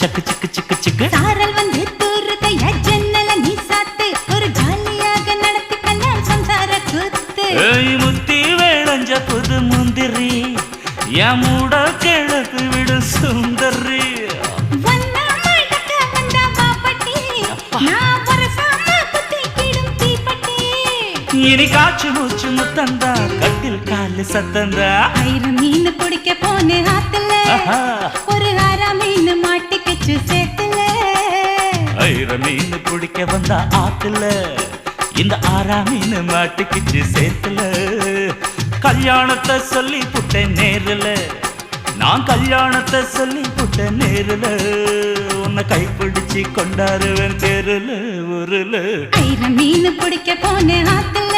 சக்கு சிக்கு சிக்கு சிக்கு. சாரல் வந்து தூருதையா ஜன்னல நீ சாத்து. ஒரு ஜாலியாக நடத்தி கல்யாணம் சம்சார கூத்து. ஏய் முத்தி வேளஞ்ச புது முந்திரி. என் மூட கிழக்கு விடு சுந்தரி. இனி காற்று மூச்சு முத்தந்தா கட்டில் காலு சத்தந்தா. ஆயிரம் மீன் பிடிக்க போன ஆத்துல. ஒரு ஆறா ஐர மீன் பிடிக்க வந்த ஆத்துல. இந்த ஆறா மீன் மாட்டுக்குச்சு சேத்துல. கல்யாணத்தை சொல்லி புட்டேன் நேருல. நான் கல்யாணத்தை சொல்லி புட்டேன் நேருல. உன்னை கைப்பிடிச்சு கொண்டாருவேன் தெருல ஆயிரம் மீன் பிடிக்க போன ஆத்துல.